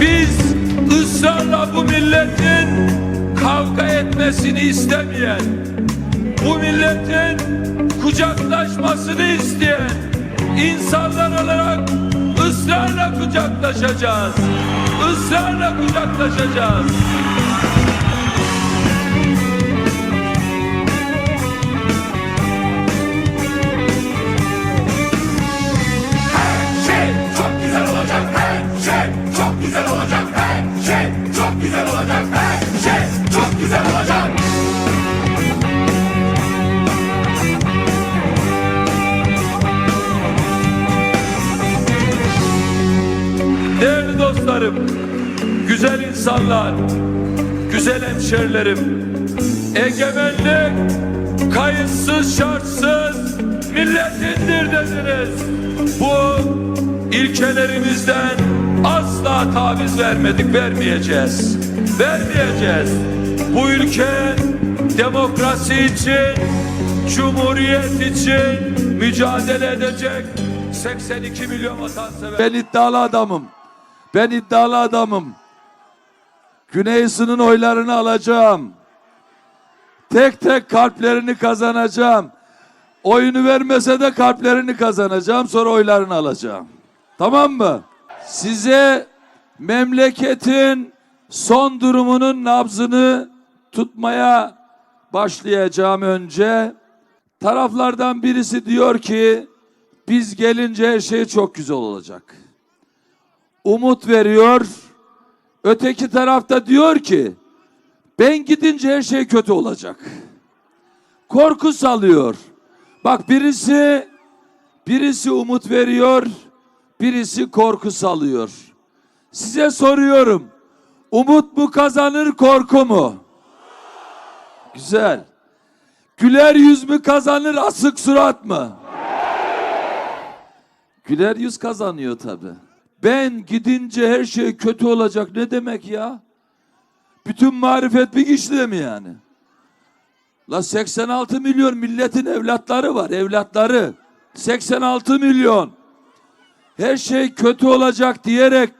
Biz ısrarla bu milletin kavga etmesini istemeyen, bu milletin kucaklaşmasını isteyen insanlar olarak ısrarla kucaklaşacağız. Israrla kucaklaşacağız. Dostlarım, güzel insanlar, güzel hemşerilerim, egemenlik kayıtsız şartsız milletindir dediniz. Bu ilkelerimizden asla taviz vermedik, vermeyeceğiz. Vermeyeceğiz. Bu ülke demokrasi için, cumhuriyet için mücadele edecek 82 milyon vatansever. Ben iddialı adamım. Ben iddialı adamım. Güneysinin oylarını alacağım. Tek tek kalplerini kazanacağım. Oyunu vermese de kalplerini kazanacağım. Sonra oylarını alacağım. Tamam mı? Size memleketin son durumunun nabzını tutmaya başlayacağım önce. Taraflardan birisi diyor ki biz gelince her şey çok güzel olacak. Umut veriyor. Öteki tarafta diyor ki ben gidince her şey kötü olacak. Korku salıyor. Bak birisi birisi umut veriyor, birisi korku salıyor. Size soruyorum. Umut mu kazanır, korku mu? Güzel. Güler yüz mü kazanır, asık surat mı? Güler yüz kazanıyor tabi. Ben gidince her şey kötü olacak ne demek ya? Bütün marifet bir kişide mi yani? La 86 milyon milletin evlatları var, evlatları. 86 milyon. Her şey kötü olacak diyerek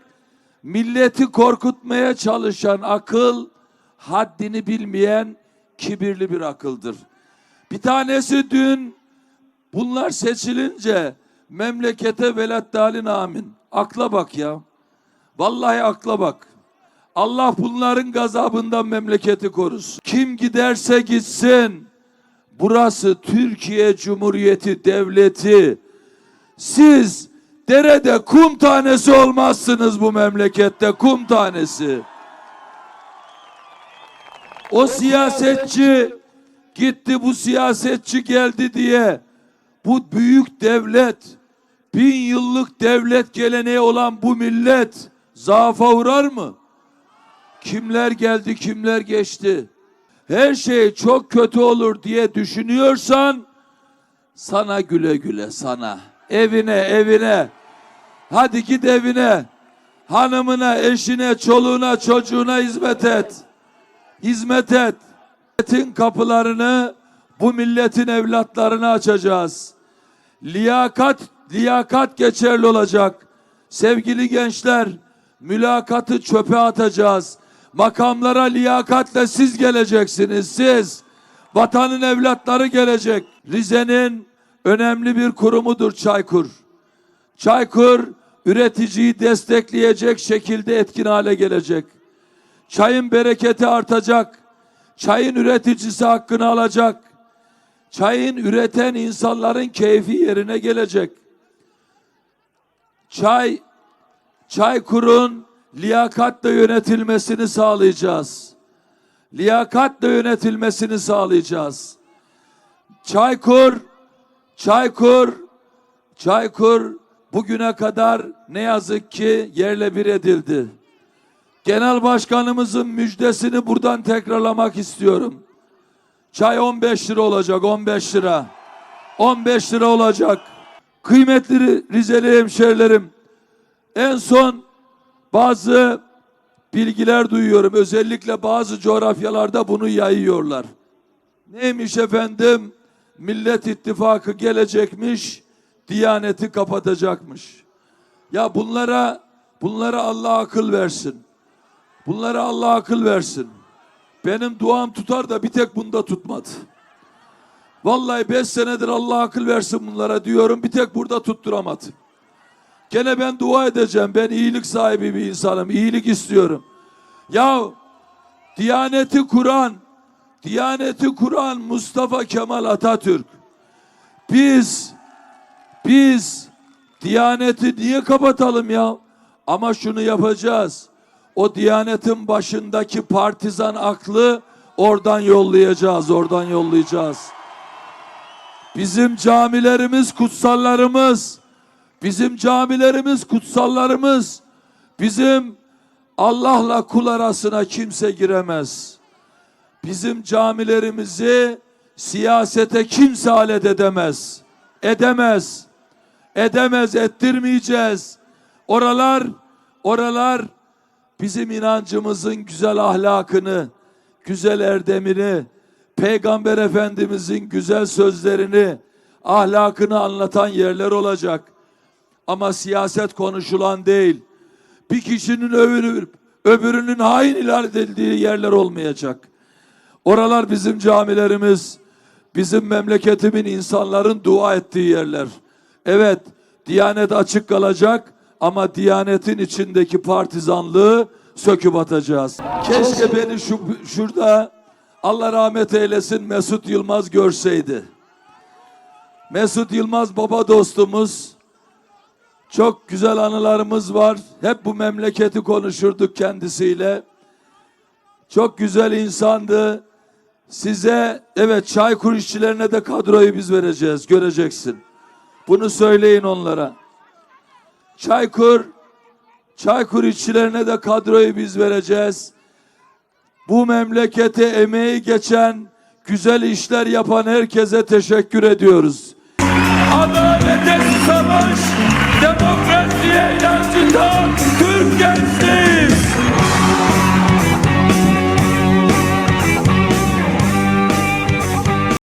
milleti korkutmaya çalışan akıl haddini bilmeyen kibirli bir akıldır. Bir tanesi dün bunlar seçilince memlekete velat dalin amin. Akla bak ya. Vallahi akla bak. Allah bunların gazabından memleketi korusun. Kim giderse gitsin. Burası Türkiye Cumhuriyeti Devleti. Siz derede kum tanesi olmazsınız bu memlekette kum tanesi. O siyasetçi gitti bu siyasetçi geldi diye bu büyük devlet bin yıllık devlet geleneği olan bu millet zaafa uğrar mı? Kimler geldi kimler geçti? Her şey çok kötü olur diye düşünüyorsan sana güle güle sana. Evine evine. Hadi git evine. Hanımına, eşine, çoluğuna, çocuğuna hizmet et. Hizmet et. Milletin kapılarını bu milletin evlatlarına açacağız. Liyakat, liyakat geçerli olacak. Sevgili gençler, mülakatı çöpe atacağız. Makamlara liyakatle siz geleceksiniz, siz. Vatanın evlatları gelecek. Rize'nin önemli bir kurumudur Çaykur. Çaykur üreticiyi destekleyecek şekilde etkin hale gelecek. Çayın bereketi artacak. Çayın üreticisi hakkını alacak. Çayın üreten insanların keyfi yerine gelecek. Çay Çaykur'un liyakatla yönetilmesini sağlayacağız. Liyakatla yönetilmesini sağlayacağız. Çaykur Çaykur Çaykur bugüne kadar ne yazık ki yerle bir edildi. Genel başkanımızın müjdesini buradan tekrarlamak istiyorum. Çay 15 lira olacak 15 lira. 15 lira olacak. Kıymetli Rizeli hemşerilerim en son bazı bilgiler duyuyorum. Özellikle bazı coğrafyalarda bunu yayıyorlar. Neymiş efendim? Millet İttifakı gelecekmiş, Diyaneti kapatacakmış. Ya bunlara Bunlara Allah akıl versin. Bunlara Allah akıl versin. Benim duam tutar da bir tek bunda tutmadı. Vallahi beş senedir Allah akıl versin bunlara diyorum. Bir tek burada tutturamadı. Gene ben dua edeceğim. Ben iyilik sahibi bir insanım. İyilik istiyorum. Ya Diyaneti kuran, Diyaneti kuran Mustafa Kemal Atatürk. Biz, biz Diyaneti niye kapatalım ya? Ama şunu yapacağız. O Diyanetin başındaki partizan aklı oradan yollayacağız, oradan yollayacağız. Bizim camilerimiz kutsallarımız. Bizim camilerimiz kutsallarımız. Bizim Allah'la kul arasına kimse giremez. Bizim camilerimizi siyasete kimse alet edemez. Edemez. Edemez, ettirmeyeceğiz. Oralar, oralar bizim inancımızın güzel ahlakını, güzel erdemini, Peygamber Efendimizin güzel sözlerini, ahlakını anlatan yerler olacak. Ama siyaset konuşulan değil. Bir kişinin övünüp öbürünün hain ilan edildiği yerler olmayacak. Oralar bizim camilerimiz, bizim memleketimin insanların dua ettiği yerler. Evet, Diyanet açık kalacak ama Diyanet'in içindeki partizanlığı söküp atacağız. Keşke beni şu şurada Allah rahmet eylesin Mesut Yılmaz görseydi. Mesut Yılmaz baba dostumuz. Çok güzel anılarımız var. Hep bu memleketi konuşurduk kendisiyle. Çok güzel insandı. Size evet Çaykur işçilerine de kadroyu biz vereceğiz. Göreceksin. Bunu söyleyin onlara. Çaykur Çaykur işçilerine de kadroyu biz vereceğiz bu memlekete emeği geçen, güzel işler yapan herkese teşekkür ediyoruz. Adalete savaş, demokrasiye yansıtan Türk gençliği.